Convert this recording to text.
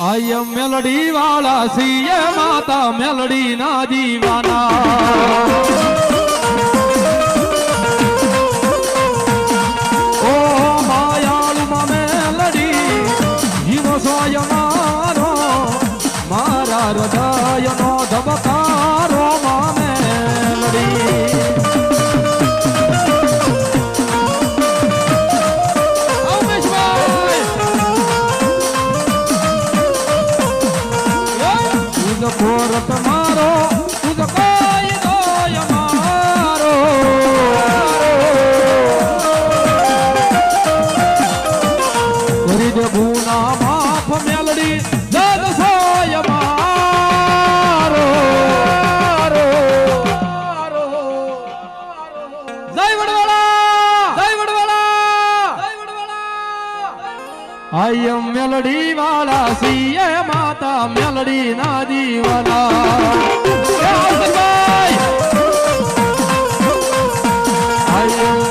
આય મેલડી વાળા સીએ માતા મેલડી ના દીવાના મારો હૃદયનો ધબકારો તુજ કોરત મારો દોય મારો. કરી દે ગુના માફ જય વડવાળા. અયમ મેલડી વાળા સિંહે માતા મેલડી ના દીવાના. અયમ